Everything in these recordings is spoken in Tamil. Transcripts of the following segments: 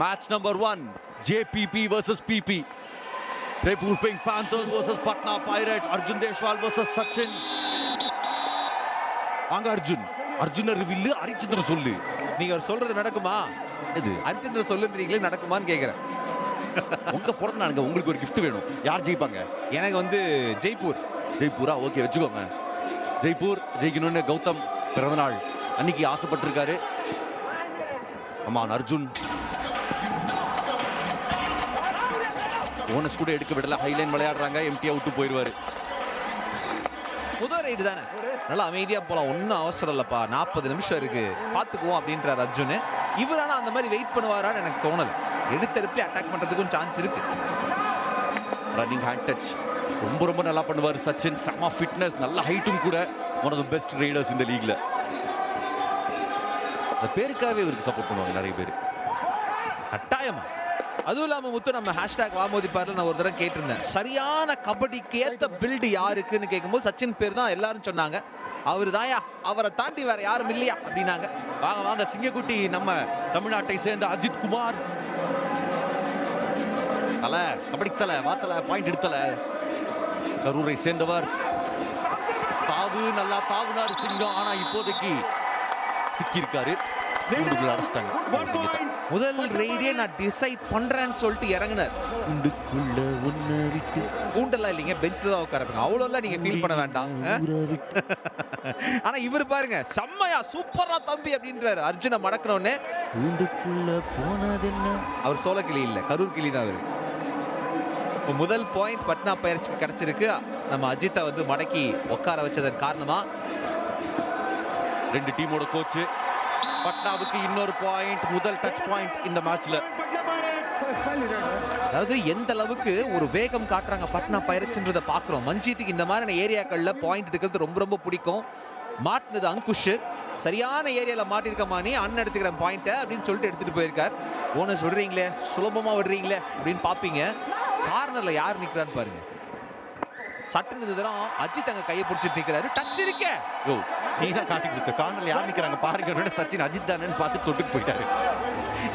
Match number one, JPP versus PP. Jaipur Pink Panthers versus Patna Pirates. Arjun Deshwal versus Sachin. வாங்க அர்ஜுன். அர்ஜுனர் வில்லு ஹரிச்சந்திர சொல்லு. நீங்க அவர் சொல்றது நடக்குமா? இது ஹரிச்சந்திர சொல்லுன்றீங்களே நடக்குமான்னு கேக்குறேன். உங்க பிறந்த நாளுங்க உங்களுக்கு ஒரு gift வேணும். யார் ஜெயிப்பாங்க? எனக்கு வந்து ஜெய்ப்பூர். ஜெய்ப்பூரா? ஓகே வச்சுக்கோங்க. ஜெய்ப்பூர் ஜெயிக்கணும்னு கௌதம் பிறந்தநாள் அன்னைக்கு ஆசைப்பட்டிருக்காரு. அம்மான் அர்ஜுன். போனஸ் கூட எடுக்க விடல. ஹைலைன் விளையாடுறாங்க. எம்டியா விட்டு போயிடுவாரு. முதல் ரைடு தானே? நல்லா அமைதியாக போகலாம் ஒன்றும் அவசரம் இல்லைப்பா. நாற்பது நிமிஷம் இருக்கு. பார்த்துக்குவோம் அப்படின்றார் அர்ஜுன். இவர் ஆனால் அந்த மாதிரி வெயிட் பண்ணுவாரான்னு எனக்கு தோணலை. எடுத்தெடுப்புல அட்டாக் பண்ணுறதுக்கும் சான்ஸ் இருக்கு. ரன்னிங் ஹேண்ட் டச் ரொம்ப ரொம்ப நல்லா பண்ணுவார் சச்சின். செம ஃபிட்னஸ் நல்ல ஹைட்டும் கூட. One of the best raiders இந்த லீக்ல அந்த பேருக்காகவே இவருக்கு சப்போர்ட் பண்ணுவாங்க நிறைய பேர். கட்டாயமா. அதுவும் இல்லாமல் முத்து நம்ம ஹேஷ்டாக் வாமோதி பாரில் நான் ஒரு தடவை கேட்டிருந்தேன். சரியான கபடிக்கு ஏற்ற பில்டு யாருக்குன்னு கேட்கும்போது சச்சின் பேர் தான் எல்லாரும் சொன்னாங்க. அவர் தாயா அவரை தாண்டி வேற யாரும் இல்லையா? அப்படின்னாங்க. வாங்க வாங்க சிங்கக்குட்டி நம்ம தமிழ்நாட்டை சேர்ந்த அஜித் குமார். தல கபடி தலை வாத்தல பாயிண்ட் எடுத்தல. கரூரை சேர்ந்தவர். தாவு நல்லா தாவுனார் சிங்கம். ஆனா இப்போதைக்கு சிக்கியிருக்காரு. கூண்டுக்குள்ள அடைச்சிட்டாங்க. முதல் ரெய்டே நான் டிசைட் பண்றேன்னு சொல்லிட்டு இறங்குனார். கூண்டுக்குள்ள ஒன்ன விட்டு. கூண்டெல்லாம் இல்லைங்க பெஞ்சில் தான் உட்காரப்பங்க. அவ்வளோலாம் நீங்க ஃபீல் பண்ண வேண்டாம். ஆனா இவர் பாருங்க செம்மையா சூப்பரா தம்பி அப்படின்றாரு. அர்ஜுனை மடக்கணும்னு கூண்டுக்குள்ள போனதென்ன? அவர் சோளக்கிளி இல்ல கரூர் கிளி தான் அவரு. இப்போ முதல் பாயிண்ட் பட்னா பயிற்சிக்கு கிடைச்சிருக்கு. நம்ம அஜித்தை வந்து மடக்கி உட்கார வச்சதன் காரணமா ரெண்டு டீமோட கோச் பட்னாவுக்கு இன்னொரு பாயிண்ட் முதல் டச் பாயிண்ட் இந்த மேட்ச்ல அதாவது எந்த அளவுக்கு ஒரு வேகம் காட்டுறாங்க பட்னா பயிற்சின்றதை பார்க்குறோம். மஞ்சீத்துக்கு இந்த மாதிரியான ஏரியாக்கள்ல பாயிண்ட் எடுக்கிறது ரொம்ப ரொம்ப பிடிக்கும். மாட்டினது அங்குஷ். சரியான ஏரியால மாட்டிருக்கமா நீ அண்ணன் எடுத்துக்கிற பாயிண்ட்டை அப்படின்னு சொல்லிட்டு எடுத்துட்டு போயிருக்கார். போனஸ் விடுறீங்களே? சுலபமா விடுறீங்களே? அப்படின்னு பார்ப்பீங்க. கார்னர்ல யார் நிக்கிறான்னு பாருங்க. சட்டுன்னு இந்த தரம் அஜித் அங்க கையை பிடிச்சிட்டு நிக்கிறாரு. டச் இருக்கே. யோ நீ தான் காட்டி கொடுத்த கார்னர்ல யார் நிக்கிறாங்க பாருங்க சச்சின் அஜித் தானேன்னு பார்த்து தொட்டுக்கு போயிட்டாரு.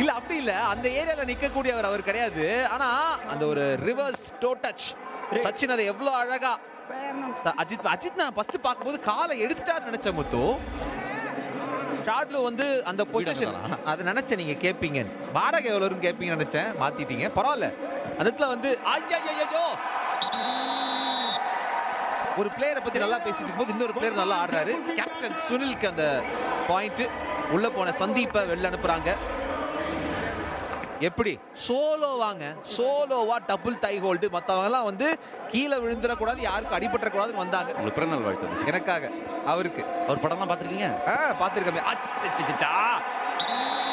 இல்ல அப்படி இல்ல. அந்த ஏரியால நிக்கக்கூடியவர் அவர் கிடையாது. ஆனா அந்த ஒரு ரிவர்ஸ் டோ டச் சச்சின் அதை எவ்வளவு அழகா அஜித் அஜித் நான் ஃபர்ஸ்ட் பார்க்கும்போது காலை எடுத்துட்டாரு நினைச்ச முத்து. ஷாட்ல வந்து அந்த பொசிஷன். அதை நினைச்சேன் நீங்க கேட்பீங்க வாடகை எவ்வளோன்னு கேட்பீங்கன்னு நினைச்சேன். மாத்திட்டீங்க. பரவாயில்ல. அந்த இடத்துல வந்து ஐயோ ஒரு பிளேயரை பத்தி நல்லா பேசிட்டு இருக்கும்போது இன்னொரு பிளேயர் நல்லா ஆடுறாரு. கேப்டன் சுனிலுக்கு அந்த பாயிண்ட் உள்ள போன சந்தீப்பை வெளில அனுப்புறாங்க. எப்படி? சோலோ வாங்க சோலோவா டபுள் தை ஹோல்டு மத்தவங்க எல்லாம் வந்து கீழே விழுந்துடக்கூடாது யாருக்கும் அடிபட்டுறக்கூடாதுன்னு வந்தாங்க. உங்களுக்கு பிறந்தநாள் வாழ்த்து எனக்காக அவருக்கு. அவர் படம்லாம் பார்த்துருக்கீங்க? ஆ அச்சச்சச்சா.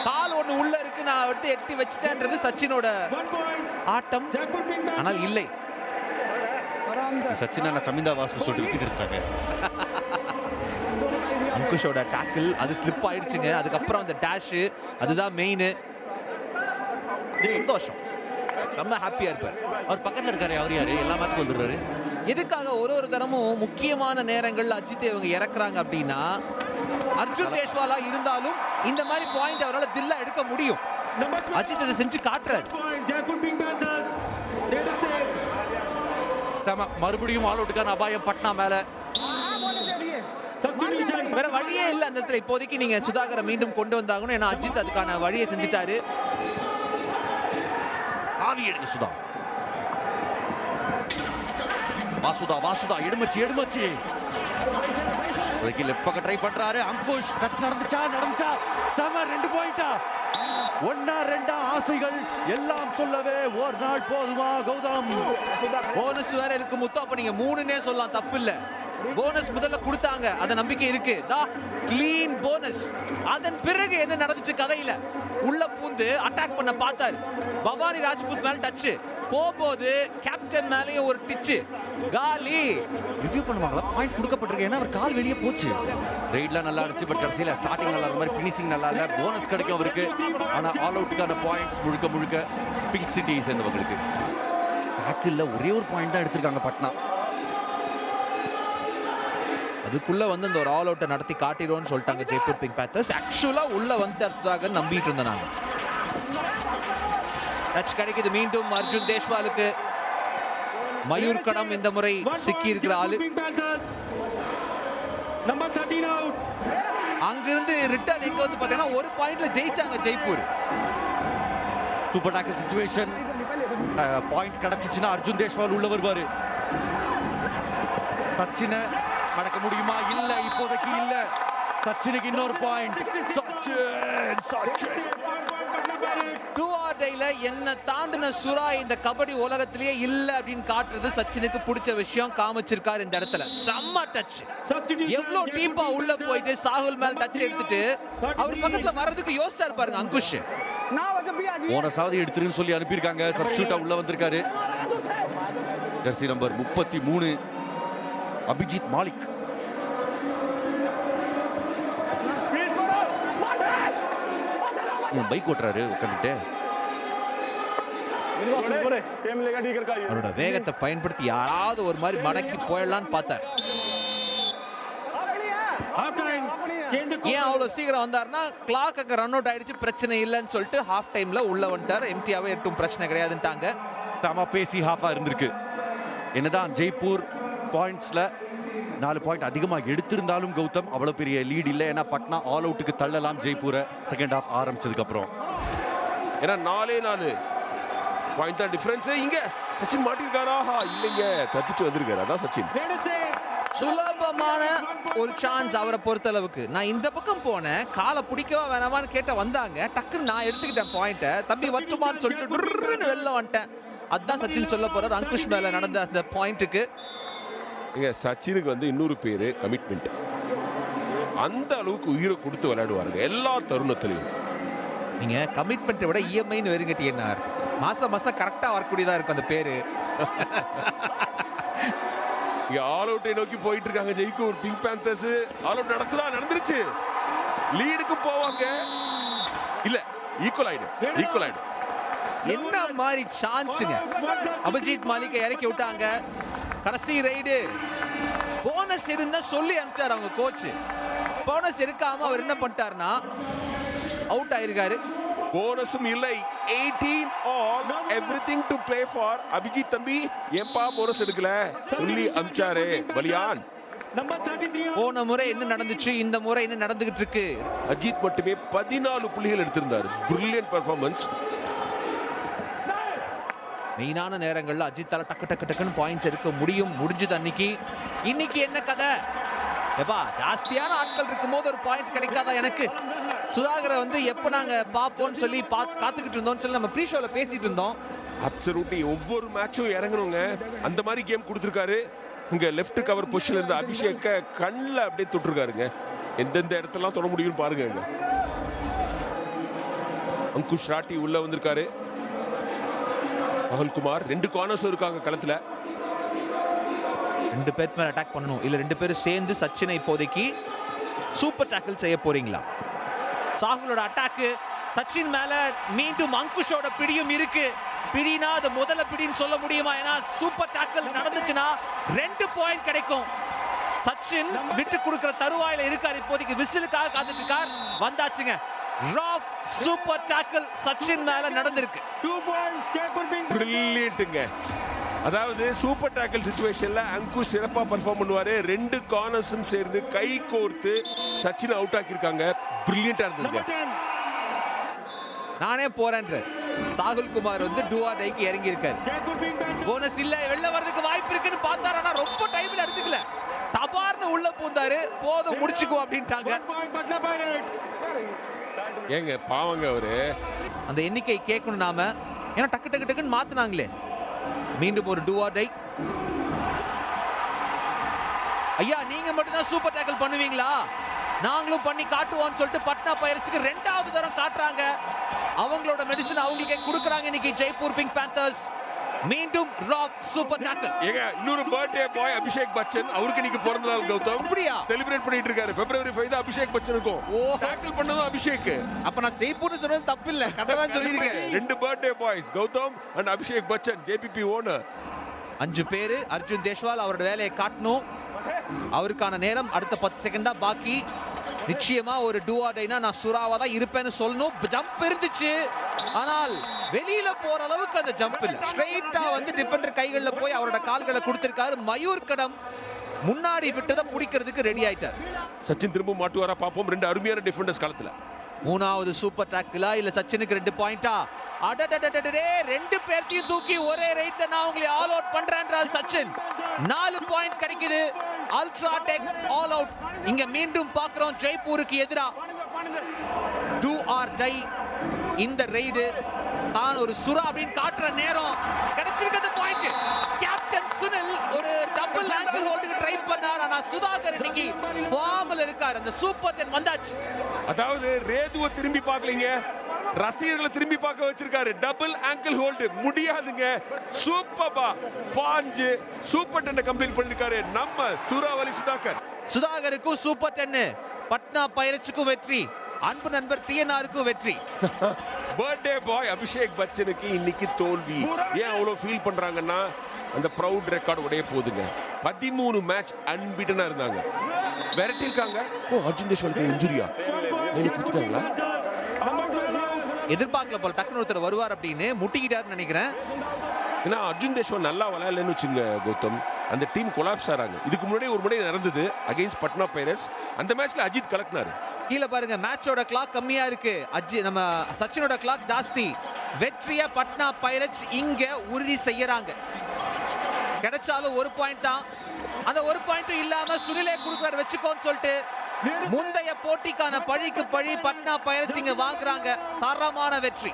கால் ஒண்ணு உள்ள இருக்கு நான் எடுத்து எட்டி வச்சிட்டேன்றது சச்சினோட ஆட்டம். ஆனால் இல்லை. சச்சின் அண்ணா சமிந்தா வாசு சொல்லிட்டு விக்கெட் எடுத்தாங்க அங்குஷோட டாக்கிள் அது ஸ்லிப் ஆயிடுச்சுங்க அதுக்கப்புறம் அந்த டேஷ் அதுதான் மெயின் சந்தோஷம் செம்ம ஹாப்பியா இருப்பார் அவர் பக்கத்துல இருக்காரு அவர் யாரு எல்லா மேட்ச்க்கும் வந்துடுறாரு எதுக்காக ஒரு ஒரு தரமும் முக்கியமான நேரங்கள்ல அஜித்தை இவங்க இறக்குறாங்க அப்படின்னா அர்ஜுன் தேஷ்வாலா இருந்தாலும் இந்த மாதிரி பாயிண்ட் அவரால் தில்லா எடுக்க முடியும் அஜித் இதை செஞ்சு காட்டுறாரு மறுபடியும் ஆல் அவுட்டுக்கான அபாயம் பட்னா மேல. வேற வழியே இல்ல அந்த இடத்துல. இப்போதைக்கு நீங்க சுதாகரை மீண்டும் கொண்டு வந்தாங்கன்னு ஏன்னா அஜித் அதுக்கான வழியை செஞ்சுட்டாரு. ஆவி எடுங்க சுதா. வாசுதா வாசுதா எடுமச்சி எடுமச்சி. லெஃப்ட் பக்கம் ட்ரை பண்றாரு. அங்குஷ் டச் நடந்துச்சா? நடந்துச்சா? செம ரெண்டு பாயிண்டா ஒன்னா ரெண்டா ஆசைகள் எல்லாம் சொல்லவே ஒரு நாள் போதுமா கௌதம்? போனஸ் வேற இருக்கு அப்ப நீங்க மூணுனே சொல்லலாம் தப்பு இல்ல போனஸ் முதல்ல கொடுத்தாங்க. அந்த நம்பிக்கை இருக்கு. தா க்ளீன் போனஸ் அதன் பிறகு என்ன நடந்துச்சு கதையில? உள்ள பூந்து அட்டாக் பண்ண பார்த்தாரு. பவானி ராஜ்புத் மேல டச் போகும்போது கேப்டன் மேலயும் ஒரு டிச்சு காலி. ரிவ்யூ பண்ணுவாங்களா? பாயிண்ட் கொடுக்கப்பட்டிருக்கு. ஏன்னா அவர் கால் வெளியே போச்சு. ரைட்லாம் நல்லா இருந்துச்சு பட் கடைசியில் ஸ்டார்டிங் நல்லா இருந்த மாதிரி ஃபினிஷிங் நல்லா இல்லை. போனஸ் கிடைக்கும் அவருக்கு. ஆனால் ஆல் அவுட்டுக்கான பாயிண்ட்ஸ் முழுக்க முழுக்க பிங்க் சிட்டி சேர்ந்தவங்களுக்கு. டேக்கிளில் ஒரே ஒரு பாயிண்ட் தான் எடுத்திருக்காங்க பட்னா. அதுக்குள்ள வந்து இந்த ஒரு ஆல் அவுட்டை நடத்தி காட்டிடுவோம்னு சொல்லிட்டாங்க ஜெய்ப்பூர் பிங்க் பேத்தர்ஸ் ஆக்சுவலா உள்ள வந்து சுதாகர் நம்பிட்டு இருந்தேன் நாங்க டச் கிடைக்குது மீண்டும் அர்ஜுன் தேஷ்வாலுக்கு மயூர் கடம் இந்த முறை சிக்கி இருக்கிற ஆளு. நம்பர் 13 அவுட் அங்கிருந்து ரிட்டர்ன் எங்க வந்து பாத்தீங்கன்னா ஒரு பாயிண்ட்ல ஜெயிச்சாங்க Jaipur. Super tackle situation point கிடைச்சிச்சுன்னா Arjun Deshwal உள்ள வருவாரு. சச்சினை நடக்க முடியுமா? இல்ல இப்போதைக்கு இல்ல. சச்சினுக்கு இன்னொரு பாயிண்ட் என்ன தாண்டின சுறா இந்த கபடி உலகத்திலேயே இல்ல அப்படின்னு காட்டுறது சச்சினுக்கு பிடிச்ச விஷயம். காமிச்சிருக்காரு இந்த இடத்துல. செம்ம டச் எவ்வளவு டீப்பா உள்ள போயிட்டு சாகுல் மேல டச் எடுத்துட்டு அவர் பக்கத்துல வர்றதுக்கு யோசிச்சாரு பாருங்க அங்குஷ். போன சாவதி எடுத்துருன்னு சொல்லி அனுப்பியிருக்காங்க. சப்ஸ்டியூட்டா உள்ள வந்திருக்காரு. ஜெர்சி நம்பர் முப்பத்தி மூணு. அபிஜித் மாலிக். பைக் ஓட்டுறாரு உட்காந்துட்டு அவரோட வேகத்தை பயன்படுத்தி யாராவது ஒரு மாதிரி மடக்கி போயிடலான்னு பார்த்தார். ஏன் அவ்வளவு சீக்கிரம் வந்தார்னா கிளாக் அங்க ரன் அவுட் ஆயிடுச்சு பிரச்சனை இல்லைன்னு சொல்லிட்டு ஹாஃப் டைம்ல உள்ள வந்துட்டார். எம்டியாவே எட்டும் பிரச்சனை கிடையாதுன்ட்டாங்க. சமா பேசி ஹாஃபா இருந்திருக்கு. என்னதான் ஜெய்ப்பூர் பாயிண்ட்ஸில் நாலு பாயிண்ட் அதிகமாக எடுத்திருந்தாலும் கௌதம் அவ்வளோ பெரிய லீடு இல்லை. ஏன்னா பட்னா ஆல் அவுட்டுக்கு தள்ளலாம் ஜெய்ப்பூரை. செகண்ட் ஹாஃப் ஆரம்பிச்சதுக்கப்புறம் ஏன்னா நாலே நாலு. பாயிண்ட் தான் டிஃபரன்ஸே இங்கே சச்சின் மாட்டிருக்காரா இல்லைங்க. தப்பிச்சு வந்திருக்காரு. அதான் சச்சின். சுலபமான ஒரு சான்ஸ் அவரை பொறுத்தளவுக்கு. நான் இந்த பக்கம் போனேன். காலை பிடிக்கவா வேணாமான்னு கேட்ட வந்தாங்க. டக்குன்னு நான் எடுத்துக்கிட்டேன் பாயிண்ட்டை தம்பி வட்டுமான்னு சொல்லிட்டு வெளில வந்துட்டேன். அதுதான் சச்சின் சொல்ல போகிறார் அங்குஷ் மேலே நடந்த அந்த பாயிண்ட்டுக்கு இங்க சச்சினுக்கு வந்து இன்னொரு பேரு கமிட்மெண்ட் அந்த அளவுக்கு உயிரை கொடுத்து விளையாடுவாருங்க எல்லா தருணத்திலையும். நீங்க கமிட்மெண்ட்டை விட E இஎம்ஐன்னு வெறுங்கட்டினார் மாசம் மாசம் கரெக்டா வரக்கூடியதா இருக்கும் அந்த பேரு. இங்க ஆல் அவுட்டை நோக்கி போயிட்டு இருக்காங்க Jaipur Pink Panthers all out நடக்குதா? நடந்துருச்சு. லீடுக்கு போவாங்க. இல்ல ஈக்குவல் ஆயிடும் ஈக்குவல் ஆயிடும் என்ன மாதிரி சான்ஸுங்க அபிஜித் மாலிக்கை இறக்கி விட்டாங்க. கடைசி ரைடு போனஸ் இருந்தா சொல்லி அனுப்பிச்சார் அவங்க கோச் போனஸ் இருக்காம அவர் என்ன பண்ணிட்டாருன்னா அவுட் ஆயிருக்காரு. போனஸும் இல்லை. Eighteen all everything to play for Abhijit தம்பி எப்பா போனஸ் எடுக்கல? சொல்லி அமிச்சாரு பலியான். போன முறை என்ன நடந்துச்சு? இந்த முறை என்ன நடந்துகிட்டு இருக்கு? அஜித் மட்டுமே பதினாலு புள்ளிகள் எடுத்திருந்தார். பிரில்லியன் பெர்ஃபார்மன்ஸ் மெயினான நேரங்களில் அஜித்தால டக்கு டக்கு டக்குன்னு பாயிண்ட்ஸ் எடுக்க முடியும். முடிஞ்சது அன்னைக்கு. இன்னைக்கு என்ன கதை? எப்பா ஜாஸ்தியான ஆட்கள் இருக்கும்போது ஒரு பாயிண்ட் கிடைக்காதா எனக்கு? சுதாகரை வந்து எப்போ நாங்கள் பார்ப்போம்னு சொல்லி பா காத்துக்கிட்டு இருந்தோம்னு சொல்லி நம்ம ப்ரீ ஷோவில் பேசிட்டு இருந்தோம். அப்சல்யூட்லி ஒவ்வொரு மேட்சும் இறங்கணுங்க அந்த மாதிரி கேம் கொடுத்துருக்காரு. இங்கே லெஃப்ட் கவர் பொசிஷன்ல இருந்த அபிஷேக்கை கண்ணில் அப்படியே தொட்டிருக்காருங்க. எந்தெந்த இடத்தெல்லாம் தொட முடியும்னு பாருங்க அங்குஷ் ராட்டி உள்ளே வந்திருக்காரு. குமார் ரெண்டு கார்னர்ஸும் இருக்காங்க களத்துல. ரெண்டு பேர் மேல அட்டாக் பண்ணணும். இல்ல ரெண்டு பேரும் சேர்ந்து சச்சினை இப்போதைக்கு சூப்பர் டேக்கிள் செய்ய போறீங்களா? சாகுலோட அட்டாக்கு சச்சின் மேல மீண்டும் அங்குஷோட பிடியும் இருக்கு. பிடினா அது முதல்ல பிடின்னு சொல்ல முடியுமா? ஏன்னா சூப்பர் டேக்கிள் நடந்துச்சுன்னா ரெண்டு பாயிண்ட் கிடைக்கும். சச்சின் விட்டு கொடுக்கிற தருவாயில இருக்கார். இப்போதைக்கு விசிலுக்காக காத்துட்டு இருக்கார். வந்தாச்சுங்க. ராப் சூப்பர் டாக்கிள் சச்சின் மேல நடந்திருக்கு. பிரில்லியன்ட்டுங்க அதாவது சூப்பர் டேக்கிள் சுச்சுவேஷன்ல அங்கு சிறப்பா பெர்ஃபார்ம் பண்ணுவாரு. ரெண்டு கார்னர்ஸும் சேர்ந்து கை கோர்த்து சச்சின் அவுட் ஆக்கியிருக்காங்க. பிரில்லியண்டா இருந்தது நானே போறேன்ற சாகுல் குமார் வந்து டூஆர் டைக்கு இறங்கி இருக்காரு போனஸ் இல்ல வெளில வரதுக்கு வாய்ப்பு இருக்குன்னு பார்த்தாரு. ஆனா ரொம்ப டைம்ல எடுத்துக்கல. தபார்னு உள்ள பூந்தாரு. போதும் முடிச்சுக்குவோம் அப்படின்ட்டாங்க. ஏங்க பாவங்க அவரு. அந்த எண்ணிக்கை கேட்கணும் நாம. ஏன்னா டக்கு டக்கு டக்குன்னு மாத்துனாங்களே. மீண்டும் ஒரு டூஆ டை ஐயா நீங்க மட்டும்தான் சூப்பர் டேக்கிள் பண்ணுவீங்களா? நாங்களும் பண்ணி காட்டுவோம்னு சொல்லிட்டு பட்னா பயிற்சிக்கு ரெண்டாவது தரம் காட்டுறாங்க. அவங்களோட மெடிசன் அவங்களுக்கே கொடுக்குறாங்க இன்னைக்கு ஜெய்ப்பூர் பிங்க் பேந்தர்ஸ் மீண்டும் ராக் சூப்பர் டேக்கிள் ஏங்க இன்னொரு பர்த்டே பாய் அபிஷேக் பச்சன் அவருக்கு இன்னைக்கு பிறந்த நாள் கௌதம். அப்படியா? செலிப்ரேட் பண்ணிட்டு இருக்காரு. பிப்ரவரி 5 தான் அபிஷேக் பச்சன் இருக்கும் ஓ. டேக்கிள் பண்ணதும் அபிஷேக் அப்ப நான் ஜெய்ப்பூர்னு சொன்னது தப்பு இல்ல கரெக்டா தான் சொல்லியிருக்கேன். ரெண்டு birthday boys Gautham and Abhishek Bachchan JPP owner அஞ்சு பேரு அர்ஜுன் தேஷ்வால் அவரோட வேலையை காட்டணும். அவருக்கான நேரம் அடுத்த பத்து செகண்டா பாக்கி நிச்சயமா ஒரு டூ ஆர் டைனா நான் சுறாவா தான் இருப்பேன்னு சொல்லணும். ஜம்ப் இருந்துச்சு. ஆனால் வெளியில போற அளவுக்கு அந்த ஜம்ப் இல்ல. ஸ்ட்ரைட்டா வந்து டிஃபெண்டர் கைகள்ல போய் அவரோட கால்களை கொடுத்திருக்காரு. மயூர் கடம் முன்னாடி விட்டதை பிடிக்கிறதுக்கு ரெடி ஆயிட்டார். சச்சின் திரும்ப மாட்டுவாரா பார்ப்போம். ரெண்டு அருமையான டிஃபெண்டர்ஸ் களத்துல. மூணாவது சூப்பர் டாக்கிலா இல்ல சச்சினுக்கு ரெண்டு பாயிண்டா அடடடடடே ரெண்டு பேர்த்தையும் தூக்கி ஒரே ரைட்ல நான் உங்களை ஆல் அவுட் பண்றேன்றால் சச்சின். நாலு பாயிண்ட் கிடைக்குது. அல்ட்ரா டெக் ஆல் அவுட் இங்க மீண்டும் பார்க்கிறோம். ஜெய்ப்பூருக்கு எதிரா டூ ஆர் டை இந்த ரெய்டு தான் ஒரு சுறா அப்படின்னு காட்டுற நேரம். கிடைச்சிருக்கிறது அந்த பாயிண்ட் கேப்டன் சுனில் ஒரு டபுள் ஆங்கிள் ஹோல்டுக்கு ட்ரை பண்ணார். ஆனா சுதாகர் இன்னைக்கு ஃபார்ம்ல இருக்கார். அந்த சூப்பர் டென் வந்தாச்சு. அதாவது ரேதுவை திரும்பி பார்க்கலீங்க. ரசிகர்களை திரும்பி பார்க்க வச்சிருக்காரு. டபுள் ஆங்கிள் ஹோல்டு முடியாதுங்க. சூப்பர்பா பாஞ்சு. சூப்பர் டென்னை கம்ப்ளீட் பண்ணிருக்காரு. நம்ம சூறாவளி சுதாகர். சுதாகருக்கும் சூப்பர் டென்னு பட்னா பைரட்ஸுக்கும் வெற்றி. அன்பு நண்பர் டிஎன்ஆருக்கும் வெற்றி. பர்த்டே பாய் அபிஷேக் பச்சனுக்கு இன்னைக்கு தோல்வி. ஏன் அவ்வளவு ஃபீல் பண்றாங்கன்னா அந்த ப்ரௌட் ரெக்கார்டு உடைய போகுதுங்க பதிமூணு மேட்ச் அன்பீட்டனா இருந்தாங்க. விரட்டிருக்காங்க ஓ அர்ஜுன் தேஷ்வாலுக்கு இன்ஜுரியா கொடுத்துட்டாங்களா Number 12. எதிர்பார்க்கல போல டக்குனு ஒருத்தர் வருவார் அப்படின்னு முட்டிக்கிட்டாருன்னு நினைக்கிறேன். ஏன்னா அர்ஜுன் தேஷ்வால் நல்லா விளையாடலன்னு வச்சுங்க கௌதம். அந்த டீம் கொலாப்ஸ் ஆறாங்க. இதுக்கு முன்னாடி ஒரு முறை நடந்தது அகைன்ஸ்ட் பட்னா பைரஸ். அந்த மேட்ச்ல அஜித் கலக்குனாரு. கீழே பாருங்க மேட்சோட கிளாக் கம்மியா இருக்கு. அஜி நம்ம சச்சினோட கிளாக் ஜாஸ்தி. வெற்றிய பட்னா பைரட்ஸ் இங்க உறுதி செய்யறாங்க. கிடைச்சாலும் ஒரு பாயிண்ட் தான். அந்த ஒரு பாயிண்ட்டும் இல்லாம சுனிலே குடுக்குறாரு வச்சுக்கோன்னு சொல்லிட்டு முந்தைய போட்டிக்கான பழிக்கு பழி பட்னா இங்க வாங்குறாங்க. தரமான வெற்றி.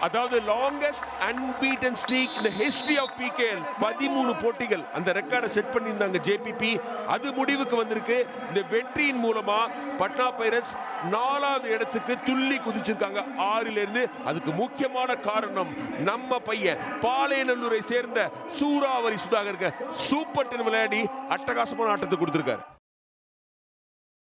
அதாவது லாங்கஸ்ட் அன்பீட்டன் ஸ்ட்ரீக் இந்த ஹிஸ்டரி ஆஃப் பிகேஎல் பதிமூணு போட்டிகள். அந்த ரெக்கார்டை செட் பண்ணியிருந்தாங்க ஜேபிபி அது முடிவுக்கு வந்திருக்கு. இந்த வெற்றியின் மூலமா பட்னா பைரட்ஸ் நாலாவது இடத்துக்கு துள்ளி குதிச்சிருக்காங்க. ஆறிலிருந்து இருந்து அதுக்கு முக்கியமான காரணம் நம்ம பையன். பாளையநல்லூரை சேர்ந்த சூறாவளி சுதாகருக்கு சூப்பர் டென் விளையாடி அட்டகாசமான ஆட்டத்தை கொடுத்திருக்காரு.